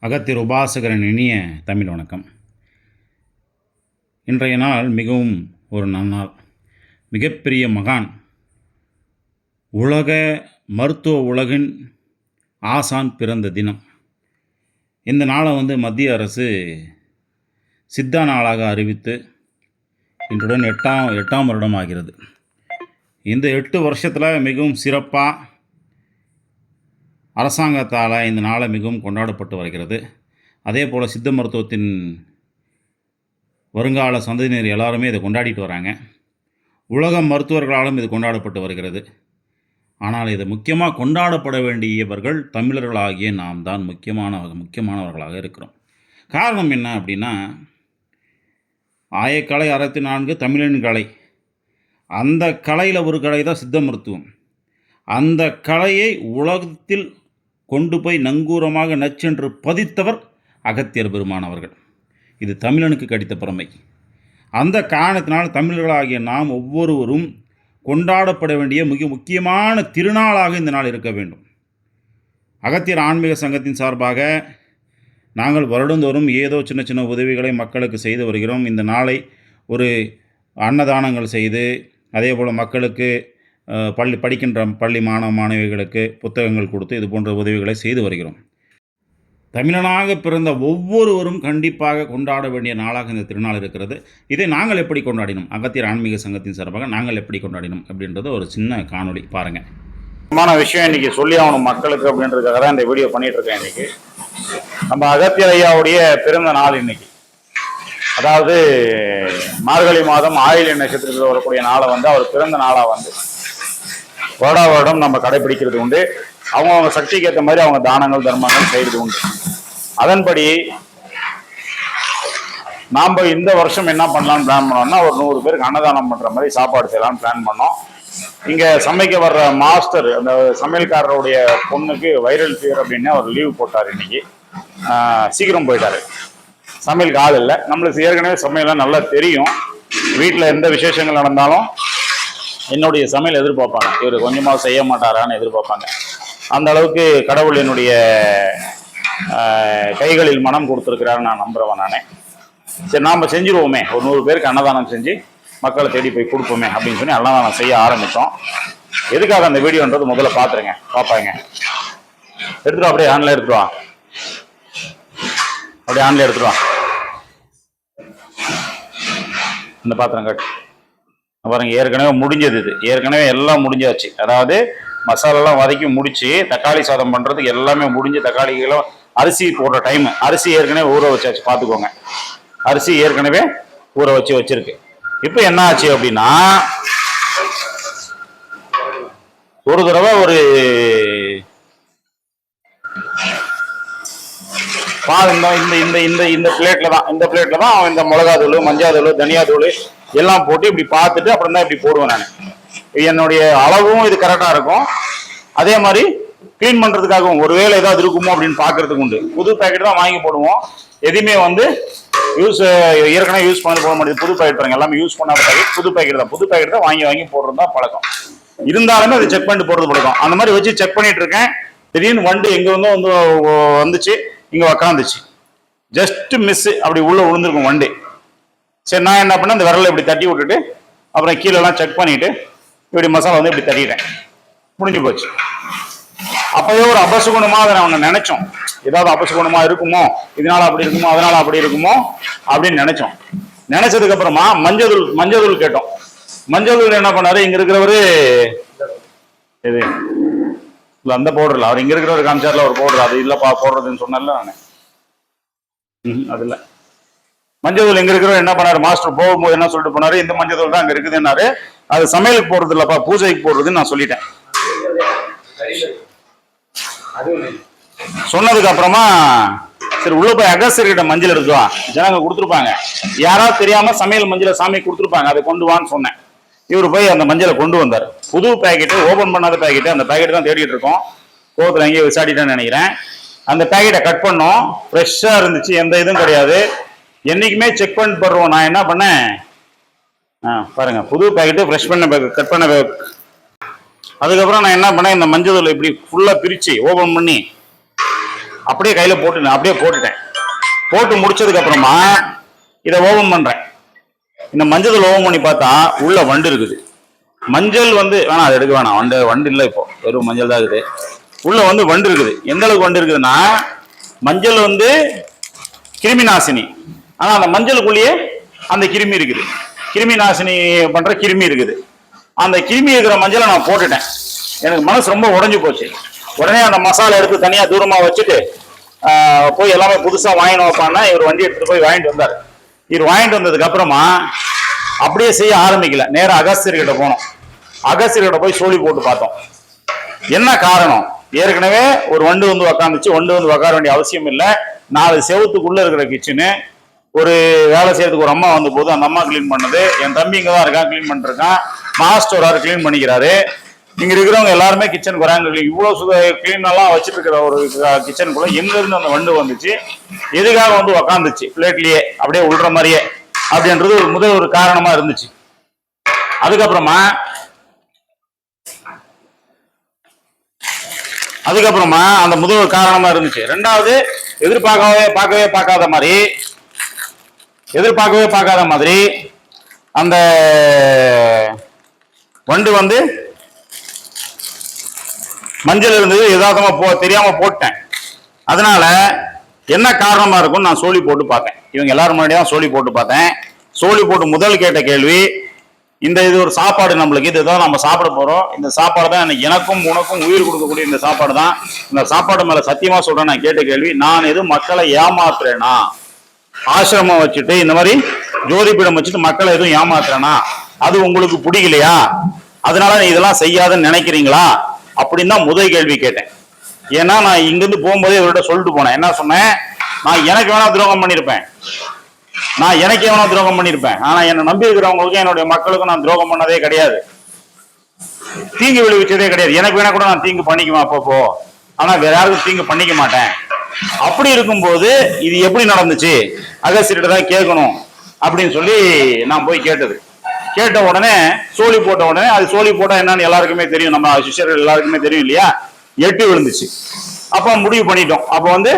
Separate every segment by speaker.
Speaker 1: அகத்தியர் உபாசகரன் இனிய தமிழ் வணக்கம். இன்றைய நாள் மிகவும் ஒரு நன்னாள் மிகப்பெரிய மகான் உலக மருத்துவ உலகின் ஆசான் பிறந்த தினம். இந்த நாளை வந்து மத்திய அரசு சித்தா நாளாக அறிவித்து இன்றுடன் எட்டாம் எட்டாம் வருடம் ஆகிறது. இந்த எட்டு வருஷத்தில் மிகவும் சிறப்பாக அரசாங்கத்தால் இந்த நாளை மிகவும் கொண்டாடப்பட்டு வருகிறது. அதே போல் சித்த மருத்துவத்தின் வருங்கால சந்ததியினர் எல்லாருமே இதை கொண்டாடிட்டு வராங்க. உலக மருத்துவர்களாலும் இது கொண்டாடப்பட்டு வருகிறது. ஆனால் இது முக்கியமாக கொண்டாடப்பட வேண்டியவர்கள் தமிழர்களாகிய நாம் தான் முக்கியமான முக்கியமானவர்களாக இருக்கிறோம். காரணம் என்ன அப்படின்னா ஆயக்கலை அறுபத்தி நான்கு தமிழின் கலை. அந்த கலையில் ஒரு கலை தான் சித்த மருத்துவம். அந்த கலையை உலகத்தில் கொண்டு போய் நங்கூரமாக நச்சென்று பதித்தவர் அகத்தியர் பெருமான் அவர்கள். இது தமிழனுக்கு கிடைத்த பெருமை. அந்த காரணத்தினால் தமிழர்களாகிய நாம் ஒவ்வொருவரும் கொண்டாடப்பட வேண்டிய மிக முக்கியமான திருநாளாக இந்த நாள் இருக்க வேண்டும். அகத்தியர் ஆன்மீக சங்கத்தின் சார்பாக நாங்கள் வருடந்தோறும் ஏதோ சின்ன சின்ன உதவிகளை மக்களுக்கு செய்து வருகிறோம். இந்த நாளை ஒரு அன்னதானங்கள் செய்து அதே போல் மக்களுக்கு பள்ளி படிக்கின்ற பள்ளி மாணவ மாணவிகளுக்கு புத்தகங்கள் கொடுத்து இது போன்ற உதவிகளை செய்து வருகிறோம். தமிழனாக பிறந்த ஒவ்வொருவரும் கண்டிப்பாக கொண்டாட வேண்டிய நாளாக இந்த திருநாள் இருக்கிறது. இதை நாங்கள் எப்படி கொண்டாடினோம்? அகத்தியர் ஆன்மீக சங்கத்தின் சார்பாக நாங்கள் எப்படி கொண்டாடினோம் அப்படின்றது ஒரு சின்ன காணொளி பாருங்கள்
Speaker 2: முக்கியமான விஷயம் இன்னைக்கு சொல்லி ஆகணும் மக்களுக்கு அப்படின்றதுக்காக தான் இந்த வீடியோ பண்ணிட்டு இருக்கேன் இன்னைக்கு. நம்ம அகத்தியர் ஐயாவுடைய பிறந்த நாள் இன்னைக்கு. அதாவது மார்கழி மாதம் ஆயுள் நட்சத்திரத்தில் வரக்கூடிய நாளை வந்து அவர் பிறந்த நாளாக வந்து வருடா வருடம் நம்ம கடைபிடிக்கிறது உண்டு. அவங்கவுங்க சக்திக்கு ஏற்ற மாதிரி அவங்க தானங்கள் தர்மங்கள் செய்யறது உண்டு. அதன்படி நாம் இந்த வருஷம் என்ன பண்ணலாம்னு பிளான் பண்ணோம்னா ஒரு நூறு பேருக்கு அன்னதானம் பண்ற மாதிரி சாப்பாடு செய்யலாம்னு பிளான் பண்ணோம். இங்க சமைக்க வர்ற மாஸ்டர் அந்த சமையல்காரருடைய பொண்ணுக்கு வைரல் ஃபீவர் அப்படின்னு அவர் லீவ் போட்டார் இன்னைக்கு. சீக்கிரம் போயிட்டாரு. சமையலுக்கு ஆள் இல்லை. நம்மளுக்கு ஏற்கனவே சமையல்லாம் நல்லா தெரியும். வீட்டில் எந்த விசேஷங்கள் நடந்தாலும் என்னுடைய சமையல் எதிர்பார்ப்பாங்க. இவர் கொஞ்சமாக செய்ய மாட்டாரான்னு எதிர்பார்ப்பாங்க. அந்த அளவுக்கு கடவுள் என்னுடைய கைகளில் மனம் கொடுத்துருக்கிறாரு நான் நம்புறவன் நானே. சரி நாம் செஞ்சுருவோமே. ஒரு நூறு பேருக்கு அன்னதானம் செஞ்சு மக்களை தேடி போய் கொடுப்போமே அப்படின்னு சொல்லி அன்னதானம் செய்ய ஆரம்பித்தோம். எதுக்காக அந்த வீடியோன்றது முதல்ல பார்த்துருங்க. பார்ப்பாங்க. எடுத்துருவா வா, அப்படியே ஆன்ல எடுத்துருவா வா. அப்படியே ஆன்ல எடுத்துருவா இந்த பாத்திரம் காட்டு. பாருங்க ஏற்கனவே முடிஞ்சது இது. ஏற்கனவே எல்லாம் முடிஞ்சாச்சு. அதாவது மசாலாலாம் வதக்கி முடிச்சு தக்காளி சாதம் பண்ணுறதுக்கு எல்லாமே முடிஞ்சு தக்காளிகளும் அரிசி போடுற டைம் அரிசி ஏற்கனவே ஊற வச்சாச்சு பார்த்துக்கோங்க. அரிசி ஏற்கனவே ஊற வச்சு வச்சிருக்கு. இப்போ என்ன ஆச்சு அப்படின்னா ஒரு தடவை ஒரு பாருங்க இந்த இந்த இந்த இந்த இந்த பிளேட்ல தான். இந்த பிளேட்ல தான் அவன் இந்த மிளகா தூள் மஞ்சள் தூள் தனியா தூள் எல்லாம் போட்டு இப்படி பார்த்துட்டு அப்புறம் தான் இப்படி போடுவேன் நான். என்னுடைய அளவும் இது கரெக்டாக இருக்கும். அதே மாதிரி க்ளீன் பண்ணுறதுக்காகவும் ஒருவேளை ஏதாவது இருக்குமோ அப்படின்னு பார்க்கறதுக்கு உண்டு. புது பேக்கெட் தான் வாங்கி போடுவோம். எதுவுமே வந்து யூஸ் ஏற்கனவே யூஸ் பண்ணி போட முடியாது. புது பேக்கெட் பாருங்க எல்லாமே யூஸ் பண்ணாத பேக்கெட் புது பேக்கெட் தான். புது பேக்கெட் தான் வாங்கி வாங்கி போடுறது தான் பழக்கம். இருந்தாலுமே அதை செக் பண்ணிட்டு போடுறது பழக்கம். அந்த மாதிரி வச்சு செக் பண்ணிட்டு இருக்கேன். திடீர்னு வண்டு எங்க வந்து வந்து வந்துச்சு. இங்க உக்காந்துச்சு. ஜஸ்ட் மிஸ் அப்படி உள்ள விழுந்திருக்கும் வண்டி. சரி நான் என்ன பண்ணேன்? இந்த விரலை இப்படி தட்டி விட்டுட்டு அப்புறம் கீழெல்லாம் செக் பண்ணிட்டு இப்படி மசாலா வந்து இப்படி தட்டிட்டேன். முடிஞ்சு போச்சு. அப்பவே ஒரு அபசுகுணமா அதை நான் நினைச்சோம். ஏதாவது அபசுகுணமா இருக்குமோ? இதனால அப்படி இருக்குமோ? அதனால அப்படி இருக்குமோ? அப்படின்னு நினைச்சோம். நினைச்சதுக்கு அப்புறமா மஞ்சள் தூள் மஞ்சள் தூள் கேட்டோம். மஞ்சள் தூள் என்ன பண்ணாரு? இங்க இருக்கிறவரு இது இல்ல அந்த பவுடர்ல அவர் இங்க இருக்கிறவர் காமிச்சார்ல ஒரு பவுடர் அது இல்லப்பா போடுறதுன்னு சொன்னார்ல நானு. அது இல்லை. மஞ்சள் தூள் எங்க இருக்கிறோம் என்ன பண்ணாரு? மாஸ்டர் போகும்போது என்ன சொல்லிட்டு போனாரு? இந்த மஞ்சள் தான் அங்க இருக்குதுன்னாரு. அது சமையலுக்கு போடுறது இல்லப்பா பூஜைக்கு போடுறதுன்னு நான் சொல்லிட்டேன். சொன்னதுக்கு அப்புறமா சரி உள்ள போய் அகஸ்தர்கிட்ட மஞ்சள் எடுத்துவா ஜனங்க கொடுத்துருப்பாங்க. யாராவது தெரியாம சமையல் மஞ்சளை சாமி கொடுத்துருப்பாங்க. அதை கொண்டு வான்னு சொன்னேன். இவர் போய் அந்த மஞ்சளை கொண்டு வந்தார். புது பேக்கெட்டு ஓபன் பண்ணாத பேக்கெட்டு அந்த பேக்கெட் தான் தேடிட்டு இருக்கோம். கோவத்தில் எங்கேயோ விசாரிட்டேன்னு நினைக்கிறேன். அந்த பேக்கெட்டை கட் பண்ணோம். ஃப்ரெஷ்ஷாக இருந்துச்சு. எந்த இதுவும் கிடையாது. என்னைக்குமே செக் பண்ணிட்டு போடுறோம். நான் என்ன பண்ணேன்? ஆ பாருங்க. புது பேக்கெட்டு ஃப்ரெஷ் பண்ண பேக் கட் பண்ண பேக் அதுக்கப்புறம் நான் என்ன பண்ணேன்? இந்த மஞ்சள் தூள் இப்படி ஃபுல்லாக பிரித்து ஓபன் பண்ணி அப்படியே கையில் போட்டு அப்படியே போட்டுட்டேன். போட்டு முடிச்சதுக்கப்புறமா இதை ஓபன் பண்ணுறேன் இந்த மஞ்சள் தூள் ஓபன் பண்ணி பார்த்தா உள்ள வண்டு இருக்குது. மஞ்சள் வந்து வேணாம் அதை எடுக்க வேணாம். வண்டு வண்டு இல்லை இப்போ. வெறும் மஞ்சள் தான் இருக்குது. உள்ள வந்து வண்டு இருக்குது. எந்த அளவுக்கு வண்டு இருக்குதுன்னா மஞ்சள் வந்து கிருமி நாசினி ஆனால் அந்த மஞ்சளுக்குள்ளேயே அந்த கிருமி இருக்குது. கிருமி நாசினி பண்ணுற கிருமி இருக்குது. அந்த கிருமி இருக்கிற மஞ்சளை நான் போட்டுட்டேன். எனக்கு மனசு ரொம்ப உடஞ்சி போச்சு. உடனே அந்த மசாலா எடுத்து தனியாக தூரமாக வச்சுட்டு போய் எல்லாமே புதுசாக வாங்கினு வைப்பான்னா இவர் வண்டி எடுத்துகிட்டு போய் வாங்கிட்டு வந்தார். இவர் வாங்கிட்டு வந்ததுக்கப்புறமா அப்படியே செய்ய ஆரம்பிக்கல. நேராக அகஸ்தியர்கிட்ட போனோம். அகஸ்தியர்கிட்ட போய் சோழி போட்டு பார்த்தோம். என்ன காரணம்? ஏற்கனவே ஒரு வண்டு வந்து உக்காந்துச்சு. வண்டு வந்து உட்கார வேண்டிய அவசியம் இல்லை. நாலு செவத்துக்குள்ளே இருக்கிற கிச்சனு ஒரு வேலை செய்யறதுக்கு ஒரு அம்மா வந்த போது அந்த அம்மா க்ளீன் பண்ணது. என் தம்பி இங்கே தான் இருக்கான் க்ளீன் பண்ணிருக்கான் மாஸ்டர் ஒரு க்ளீன் பண்ணிக்கிறாரு. இங்க இருக்கிறவங்க எல்லாருமே கிச்சனுக்கு வராங்க இவ்வளவு சுத க்ளீன் எல்லாம் இருக்கிற ஒரு கிச்சனுக்குள்ள எங்க இருந்து அந்த வண்டு வந்துச்சு? எதுக்காக வந்து உக்காந்துச்சு? பிளேட்லயே அப்படியே உள்ற மாதிரியே அப்படின்றது ஒரு முதல் ஒரு காரணமா இருந்துச்சு. அதுக்கப்புறமா அதுக்கப்புறமா அந்த முதல் ஒரு காரணமா இருந்துச்சு. ரெண்டாவது எதிர்பார்க்கவே பார்க்கவே பார்க்காத மாதிரி எதிர்பார்க்கவே பார்க்காத மாதிரி அந்த வண்டு வந்து மஞ்சள் இருந்தது யதார்த்தமா போ தெரியாம போட்டேன். அதனால என்ன காரணமா இருக்கும்னு நான் சோழி போட்டு பார்த்தேன். இவங்க எல்லாரும் முன்னாடி தான் சோழி போட்டு பார்த்தேன். சோழி போட்டு முதல் கேட்ட கேள்வி இந்த இது ஒரு சாப்பாடு நம்மளுக்கு இதுதான் நம்ம சாப்பிட போறோம். இந்த சாப்பாடு தான் எனக்கு எனக்கும் உனக்கும் உயிர் கொடுக்கக்கூடிய இந்த சாப்பாடு தான். இந்த சாப்பாடு மேல சத்தியமா சொல்றேன் நான் கேட்ட கேள்வி நான் எதுவும் மக்களை ஏமாத்துறேனா? ஆசிரமம் வச்சுட்டு இந்த மாதிரி ஜோதிபீடம் வச்சுட்டு மக்களை எதுவும் ஏமாத்துறனா? அது உங்களுக்கு பிடிக்கலையா? அதனால நீ இதெல்லாம் செய்யாதுன்னு நினைக்கிறீங்களா? அப்படின்னு தான் முதல் கேள்வி கேட்டேன். ஏன்னா நான் இங்கிருந்து போகும்போதே இவர்கிட்ட சொல்லிட்டு போனேன். என்ன சொன்னேன்? நான் எனக்கு வேணா துரோகம் பண்ணியிருப்பேன் நான் எனக்கு வேணா துரோகம் பண்ணியிருப்பேன் ஆனா என்னை நம்பி இருக்கிறவங்களுக்கும் என்னுடைய மக்களுக்கும் நான் துரோகம் பண்ணதே கிடையாது. தீங்கு விளைவிச்சதே கிடையாது. எனக்கு வேணா கூட நான் தீங்கு பண்ணிக்குவேன் அப்பப்போ. ஆனா வேற யாருக்கும் தீங்கு பண்ணிக்க மாட்டேன். அப்படி இருக்கும்போது இது எப்படி நடந்துச்சு? அகஸ்தியர்கிட்ட தான் கேட்கணும் அப்படின்னு சொல்லி நான் போய் கேட்டது. கேட்ட உடனே சோழி போட்ட உடனே அது சோழி போட்டா என்னன்னு எல்லாருக்குமே தெரியும். நம்ம சிஷியர்கள் எல்லாருக்குமே தெரியும் இல்லையா? எட்டு விழுந்துச்சு. அப்ப முடிவு பண்ணிட்டோம். அப்ப வந்து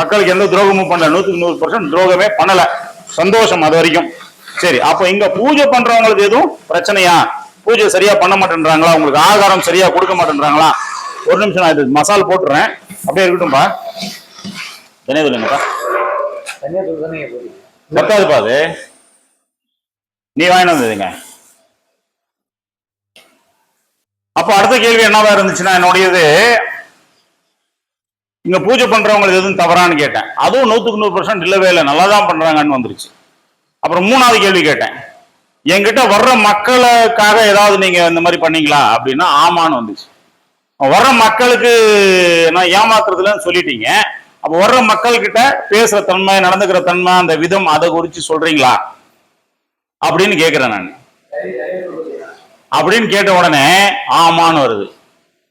Speaker 2: மக்களுக்கு எந்த துரோகமும் பண்ணல. நூத்துக்கு நூறு பர்சன்ட் துரோகமே பண்ணல. சந்தோஷம் அது வரைக்கும். சரி அப்ப இங்க பூஜை பண்றவங்களுக்கு எதுவும் பிரச்சனையா? பூஜை சரியா பண்ண மாட்டேன்றாங்களா? உங்களுக்கு ஆகாரம் சரியா கொடுக்க மாட்டேன்றாங்களா? ஒரு நிமிஷம் நான் இது மசால் போட்டுறேன். அப்படியே இருக்கட்டும்பா என்ன சொல்லுங்கப்பா பத்தாதுப்பா அது. நீ வாங்கிட்டு வந்ததுங்க அப்ப அடுத்த கேள்வி என்னவா இருந்துச்சுன்னா என்னுடையது இங்க பூஜை பண்றவங்களுக்கு எதுவும் தவறான்னு கேட்டேன். அதுவும் நூத்துக்கு நூறு பர்சன்ட் இல்லவே இல்லை. நல்லா தான் பண்றாங்கன்னு வந்துருச்சு. அப்புறம் மூணாவது கேள்வி கேட்டேன். என்கிட்ட வர்ற மக்களுக்காக ஏதாவது நீங்க இந்த மாதிரி பண்ணீங்களா? அப்படின்னா ஆமான்னு வந்துச்சு. வர்ற மக்களுக்கு நான் ஏமாத்துறதுலன்னு சொல்லிட்டீங்க. அப்ப வர்ற மக்கள்கிட்ட பேசுற தன்மை நடந்துக்கிற தன்மை அந்த விதம் அதை குறிச்சு சொல்றீங்களா? அப்படின்னு கேக்குறேன் நான். அப்படின்னு கேட்ட உடனே ஆமான்னு வருது.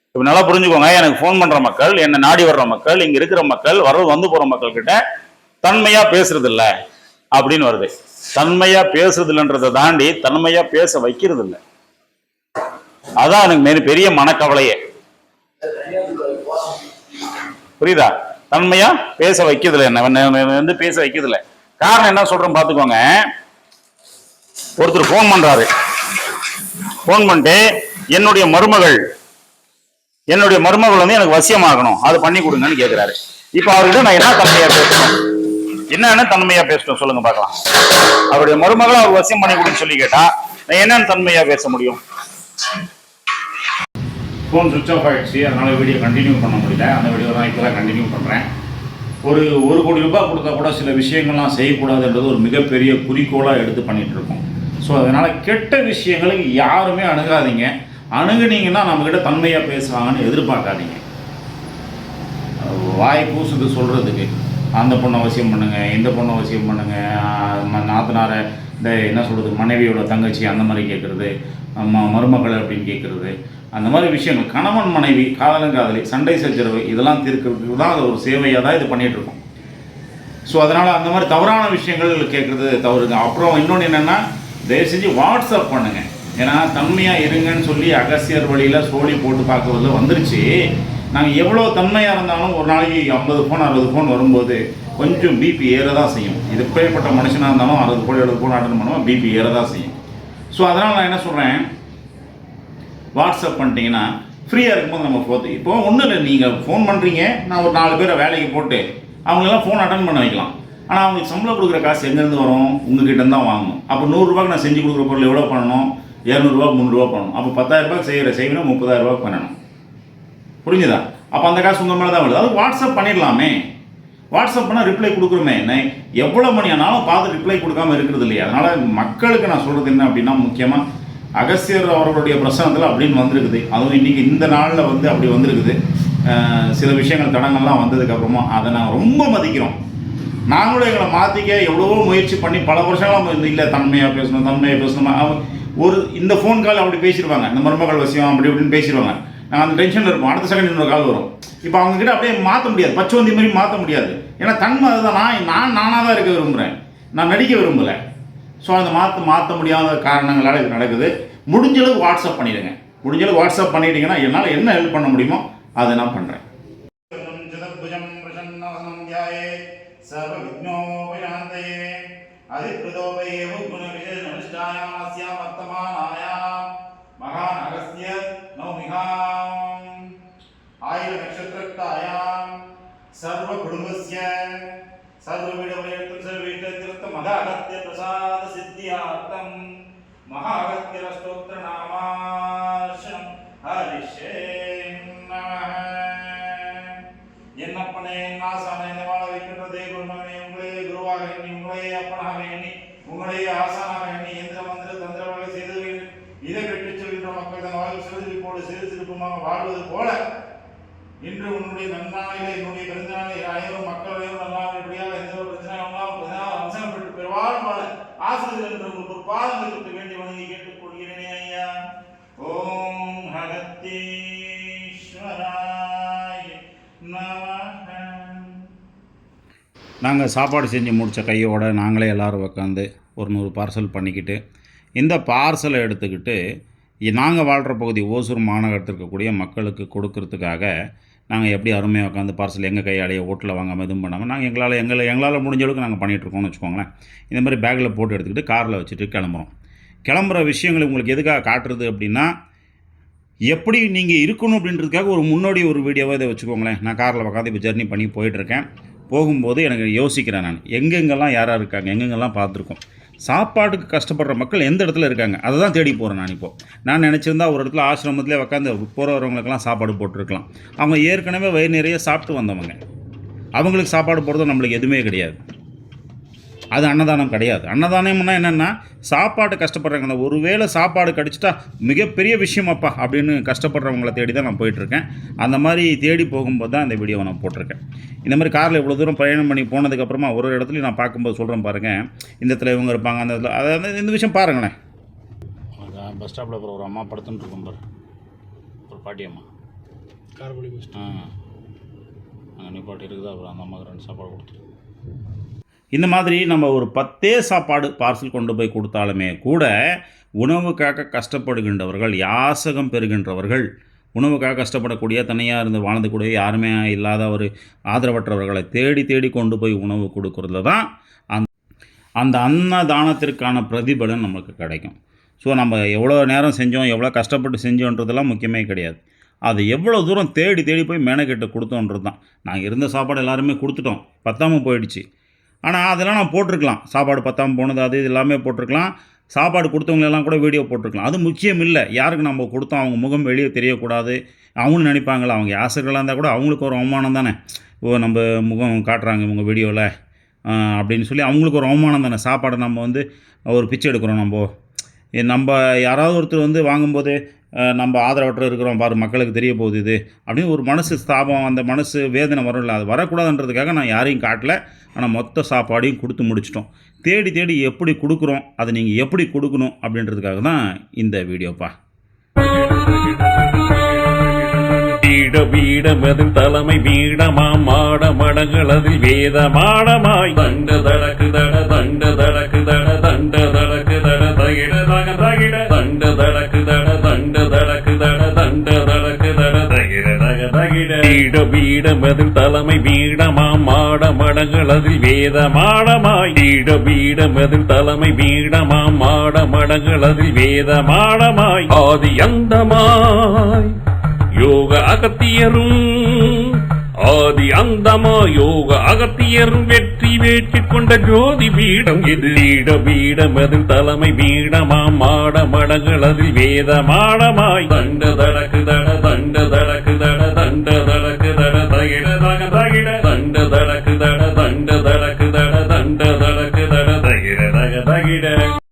Speaker 2: இப்ப நல்லா புரிஞ்சுக்கோங்க எனக்கு ஃபோன் பண்ற மக்கள் என்ன நாடி வர்ற மக்கள் இங்க இருக்கிற மக்கள் வர வந்து போற மக்கள் கிட்ட தன்மையா பேசுறது இல்ல அப்படின்னு வருது. தன்மையா பேசுறது இல்லைன்றதை தாண்டி தன்மையா பேச வைக்கிறது இல்லை அதான் எனக்கு பெரிய மனக்கவலையே. புரியுதா? தன்மையா பேச வைக்கிறதுல என்ன. வந்து பேச வைக்கிறதுல காரணம் என்ன சொல்றோம் பாத்துக்கோங்க ஒருத்தர் ஃபோன் பண்றாரு. ஃபோன் பண்ணிட்டு என்னுடைய மருமகள் என்னுடைய மருமகள் வந்து எனக்கு வசியமாகணும். அது பண்ணி கொடுங்கன்னு கேக்குறாரு. இப்ப அவர்கிட்ட நான் என்ன தன்மையா பேசணும்? என்னன்னு தன்மையா பேசணும் சொல்லுங்க பார்க்கலாம். அவருடைய மருமகளை அவர் வசியம் பண்ணி கொடுன்னு சொல்லி கேட்டா நான் என்னன்னு தன்மையா பேச முடியும்? ஃபோன் சுவிச் ஆஃப் ஆயிடுச்சு. அதனால் வீடியோ கண்டினியூ பண்ண முடியல. அந்த வீடியோ தான் இப்போ தான் கண்டினியூ பண்ணுறேன் ஒரு ஒரு கோடி ரூபாய் கொடுத்தா கூட சில விஷயங்கள்லாம் செய்யக்கூடாதுன்றது ஒரு மிகப்பெரிய குறிக்கோளாக எடுத்து பண்ணிகிட்டு இருக்கோம். ஸோ அதனால் கெட்ட விஷயங்களை யாருமே அணுகாதீங்க. அணுகுனீங்கன்னா நம்மக்கிட்ட தன்மையாக பேசுவாங்கன்னு எதிர்பார்க்காதீங்க. வாய் கூசுது சொல்கிறதுக்கு அந்த பொண்ணை அவசியம் பண்ணுங்கள் இந்த பொண்ணை அவசியம் பண்ணுங்கள் ம- நாத்தனாரை இந்த என்ன சொல்கிறது மனைவியோட தங்கச்சி அந்த மாதிரி கேட்குறது ம மருமக்கள் அப்படின்னு கேட்குறது அந்த மாதிரி விஷயங்கள். கணவன் மனைவி காதலன் காதலி சண்டை சச்சரவு இதெல்லாம் தீர்க்கிறதுக்கு தான் அது ஒரு சேவையாக தான் இது பண்ணிகிட்ருக்கோம் இருக்கோம். ஸோ அதனால் அந்த மாதிரி தவறான விஷயங்கள் கேட்குறது தவறுங்க அப்புறம் இன்னொன்று என்னென்னா தயவு செஞ்சு வாட்ஸ்அப் பண்ணுங்கள் ஏன்னா தன்மையாக இருங்கன்னு சொல்லி அகசியர் வழியில் சோழி போட்டு பார்க்கறதுல வந்துருச்சு. நாங்கள் எவ்வளோ தன்மையாக இருந்தாலும் ஒரு நாளைக்கு ஐம்பது ஃபோன் அறுபது ஃபோன் வரும்போது கொஞ்சம் பிபி ஏற தான் செய்யும். இது பேர்பட்ட மனுஷனாக இருந்தாலும் அறுபது ஃபோன் எழுபது ஃபோன் அட்டன் பண்ணுவோம் பிபி ஏற தான் செய்யும். ஸோ அதனால் நான் என்ன சொல்கிறேன் வாட்ஸ்அப் பண்ணிட்டீங்கன்னா ஃப்ரீயாக இருக்கும்போது நம்ம போது இப்போ ஒன்றும் இல்லை நீங்கள் ஃபோன் பண்ணுறீங்க நான் ஒரு நாலு பேரை வேலைக்கு போட்டு அவங்களெல்லாம் ஃபோன் அட்டன் பண்ண வைக்கலாம். ஆனால் அவங்களுக்கு சம்பளம் கொடுக்குற காசு எங்கேருந்து வரும்? உங்ககிட்ட தான் வாங்கணும். அப்போ நூறுரூவாக்கு நான் செஞ்சு கொடுக்குற பொருள் எவ்வளோ பண்ணணும்? இரநூறுவா முந்நூறுரூவா பண்ணணும். அப்போ பத்தாயிரம் செய்கிற செய்வினா முப்பதாயிரம் பண்ணணும். புரிஞ்சுதா? அப்போ அந்த காசு உங்கள் மேலே தான் வருது. அது வாட்ஸ்அப் பண்ணிடலாமே. வாட்ஸ்அப் பண்ணால் ரிப்ளை கொடுக்குறோமே. நான் எவ்வளோ மணி ஆனாலும் பார்த்து ரிப்ளை கொடுக்காம இருக்கிறது இல்லையா. அதனால் மக்களுக்கு நான் சொல்கிறது என்ன அப்படின்னா முக்கியமாக அகஸ்தியர் அவர்களுடைய பிரசனத்தில் அப்படின்னு வந்திருக்குது. அதுவும் இன்றைக்கி இந்த நாளில் வந்து அப்படி வந்திருக்குது. சில விஷயங்கள் தடங்கள்லாம் வந்ததுக்கப்புறமா அதை நாங்கள் ரொம்ப மதிக்கிறோம். நாங்களும் எங்களை மாற்றிக்க எவ்வளவோ முயற்சி பண்ணி பல வருஷங்களாக இல்லை தன்மையாக பேசணும் தன்மையாக பேசணும். ஒரு இந்த ஃபோன் கால் அப்படி பேசிடுவாங்க இந்த மருமகள் விஷயம் அப்படி இப்படின்னு பேசிடுவாங்க நாங்கள் அந்த டென்ஷனில் இருப்போம். அடுத்த செகண்ட் இன்னொரு கால் வரும். இப்போ அவங்கக்கிட்ட அப்படியே மாற்ற முடியாது. பச்சோந்தி மாதிரி மாற்ற முடியாது. ஏன்னா தன்மை அதுதான். நான் நான் நானாக தான் இருக்க விரும்புகிறேன் நான் நடிக்க விரும்பலை. ஸோ அந்த மாற்ற மாற்ற முடியாத காரணங்களால் இது நடக்குது முடிஞ்ச அளவுக்கு வாட்ஸ்அப் பண்ணிடுங்க முடிஞ்ச அளவுக்கு வாட்ஸ்அப் பண்ணிட்டீங்கன்னா என்னால் என்ன ஹெல்ப் பண்ண முடியுமோ அதை நான் பண்ணுறேன் चतुर्भुजं प्रसन्नवसनं ध्याये सर्वविघ्नोपशान्तये अधिकृतोपयेव गुणविशेषनिष्ठायामस्या वर्तमानायां பிரசாத சித்தியார்த்தம் மகாகத்திர ஸ்தோத்திர நாமாஷம் ஹரிஷே என்னப்பனே ஆசானை வாழ வைக்கின்ற தேவனே உங்களையே குருவாக எண்ணி உங்களையே அப்பனாக எண்ணி உங்களையே ஆசானாக எண்ணி எந்திர மந்திர தந்திரமாக செய்து இதை பெற்று சொல்கின்ற மக்கள் தன் வாழ்வு சிறுதிருப்போடு சிறு சிறப்புமாக வாழ்வது போல இன்று உன்னுடைய நன்னாளிலே என்னுடைய பெருந்தாளை ஆயிரம் மக்களையும் நல்லா ஆசிரியர் என்ற உங்களுக்கு ஒரு பாதங்களை வேண்டி வணங்கி கேட்டுக்கொள்கிறேனே ஐயா ஓம் ஹகத்தீஸ்வராய் நமஹ நாங்கள் சாப்பாடு செஞ்சு முடித்த கையோட நாங்களே எல்லோரும் உட்காந்து ஒரு நூறு பார்சல் பண்ணிக்கிட்டு இந்த பார்சலை எடுத்துக்கிட்டு நாங்கள் வாழ்கிற பகுதி ஓசூர் மாநகரத்தில் இருக்கக்கூடிய மக்களுக்கு கொடுக்கறதுக்காக நாங்கள் எப்படி அருமையாக உட்காந்து பார்சல் எங்கள் கையாலேயே ஓட்டில் வாங்காமல் எதுவும் பண்ணாமல் நாங்கள் எங்களால் எங்களை எங்களால் முடிஞ்ச அளவுக்கு நாங்கள் பண்ணிகிட்ருக்கோம்னு வச்சுக்கோங்களேன். இந்த மாதிரி பேக்கில் போட்டு எடுத்துக்கிட்டு காரில் வச்சுட்டு கிளம்புறோம். கிளம்புற விஷயங்களை உங்களுக்கு எதுக்காக காட்டுறது அப்படின்னா எப்படி நீங்கள் இருக்கணும் அப்படின்றதுக்காக ஒரு முன்னோடி ஒரு வீடியோவாக இதை வச்சுக்கோங்களேன். நான் காரில் உட்காந்து இப்போ ஜர்னி பண்ணி போயிட்டுருக்கேன் போகும்போது எனக்கு யோசிக்கிறேன் நான். எங்கெங்கெல்லாம் யாராக இருக்காங்க எங்கெங்கெல்லாம் பார்த்துருக்கோம். சாப்பாட்டுக்கு கஷ்டப்படுற மக்கள் எந்த இடத்துல இருக்காங்க? அதை தான் தேடி போகிறேன் நான் இப்போது நான் நினச்சிருந்தா ஒரு இடத்துல ஆசிரமத்திலே உட்காந்து போகிறவங்களுக்கெல்லாம் சாப்பாடு போட்டிருக்கலாம். அவங்க ஏற்கனவே வயிறு நிறைய சாப்பிட்டு வந்தவங்க. அவங்களுக்கு சாப்பாடு போடுறது நம்மளுக்கு எதுவுமே கிடையாது. அது அன்னதானம் கிடையாது. அன்னதானம்னா என்னென்னா சாப்பாடு கஷ்டப்படுறாங்க. அந்த ஒருவேளை சாப்பாடு கிடச்சிட்டா மிகப்பெரிய விஷயமாப்பா அப்படின்னு கஷ்டப்படுறவங்கள தேடி தான் நான் போயிட்டுருக்கேன். அந்த மாதிரி தேடி போகும்போது தான் இந்த வீடியோவை நான் போட்டிருக்கேன். இந்த மாதிரி காரில் இவ்வளோ தூரம் பயணம் பண்ணி போனதுக்கப்புறமா ஒரு ஒரு இடத்துலையும் நான் பார்க்கும்போது சொல்கிறேன் பாருங்கள் இந்த இடத்துல இவங்க இருப்பாங்க அந்த இடத்துல அதாவது இந்த விஷயம் பாருங்களேன். பஸ் ஸ்டாப்பில் அப்புறம் ஒரு அம்மா படுத்துன்னு இருக்கும் பாரு. ஒரு பாட்டி அம்மா.
Speaker 3: காரக்குடி பஸ்
Speaker 2: ஆ. அங்கே நிப்பாட்டி இருக்குது அப்புறம் அந்த அம்மாவுக்கு ரெண்டு சாப்பாடு கொடுத்துரு இந்த மாதிரி நம்ம ஒரு பத்தே சாப்பாடு பார்சல் கொண்டு போய் கொடுத்தாலுமே கூட உணவுக்காக கஷ்டப்படுகின்றவர்கள் யாசகம் பெறுகின்றவர்கள் உணவுக்காக கஷ்டப்படக்கூடிய தனியாக இருந்து வாழ்ந்துக்கூடிய யாருமே இல்லாத ஒரு ஆதரவற்றவர்களை தேடி தேடி கொண்டு போய் உணவு கொடுக்கறதுல தான் அந்த அந்த அன்னதானத்திற்கான பிரதிபலன் நமக்கு கிடைக்கும். ஸோ நம்ம எவ்வளோ நேரம் செஞ்சோம் எவ்வளோ கஷ்டப்பட்டு செஞ்சோன்றதெல்லாம் முக்கியமே கிடையாது. அது எவ்வளோ தூரம் தேடி தேடி போய் மேனக்கிட்ட கொடுத்தோன்றது தான் நாங்கள் இருந்த சாப்பாடு எல்லாருமே கொடுத்துட்டோம். பத்தாமல் போயிடுச்சு. ஆனால் அதெல்லாம் நான் போட்டிருக்கலாம். சாப்பாடு பத்தாமல் போனது அது இது எல்லாமே போட்டிருக்கலாம். சாப்பாடு கொடுத்தவங்களெல்லாம் கூட வீடியோ போட்டிருக்கலாம். அது முக்கியம் இல்லை. யாருக்கு நம்ம கொடுத்தோம்? அவங்க முகம் வெளியே தெரியக்கூடாது. அவங்களும் நினைப்பாங்களா அவங்க ஆசிரியர்களாக இருந்தால் கூட அவங்களுக்கு ஒரு அவமானம் தானே. ஓ நம்ம முகம் காட்டுறாங்க இவங்க வீடியோவில் அப்படின்னு சொல்லி அவங்களுக்கு ஒரு அவமானம் தானே. சாப்பாடை நம்ம வந்து ஒரு பிச்சை எடுக்கிறோம் நம்ம. நம்ம யாராவது ஒருத்தர் வந்து வாங்கும்போது நம்ம ஆதரவற்ற இருக்கிறோம். பாரு மக்களுக்கு தெரிய போகுது இது. அப்படின்னு ஒரு மனசு ஸ்தாபம் அந்த மனசு வேதனை வரும்ல அது வரக்கூடாதுன்றதுக்காக நான் யாரையும் காட்டல. ஆனால் மொத்த சாப்பாடையும் கொடுத்து முடிச்சிட்டோம். தேடி தேடி எப்படி கொடுக்குறோம் அதை நீங்கள் எப்படி கொடுக்கணும் அப்படின்றதுக்காக தான் இந்த வீடியோப்பா.
Speaker 4: வீட அதில் தலைமை வீடமாம். மாட மடங்கள் அதில் வேதமாடமாய் தண்ட தடக்கு தட தண்ட தடக்கு தட தண்ட தடக்கு தட தகிட தக தகிட. தகிட பீடம் அதில் தலைமை பீடமாம் மாட மடங்கள் அதில் வேதமாடமாய். மாடமாய் பீடம் அதில் தலைமை பீடமாம் மாட மடங்கள் அதில் வேதமாடமாய். ஆதி அந்தமாய் யோக அகத்தியரும். ஆதி அந்தமா யோக அகத்தியரும் வெற்றி வேற்றி கொண்ட ஜோதி பீடம் இது. பீட பீடம் அதில் தலைமை பீடமாம் மாட மடங்கள் அதில் வேதமாடமாய். தண்ட தடக்கு தட தண்ட தடக்கு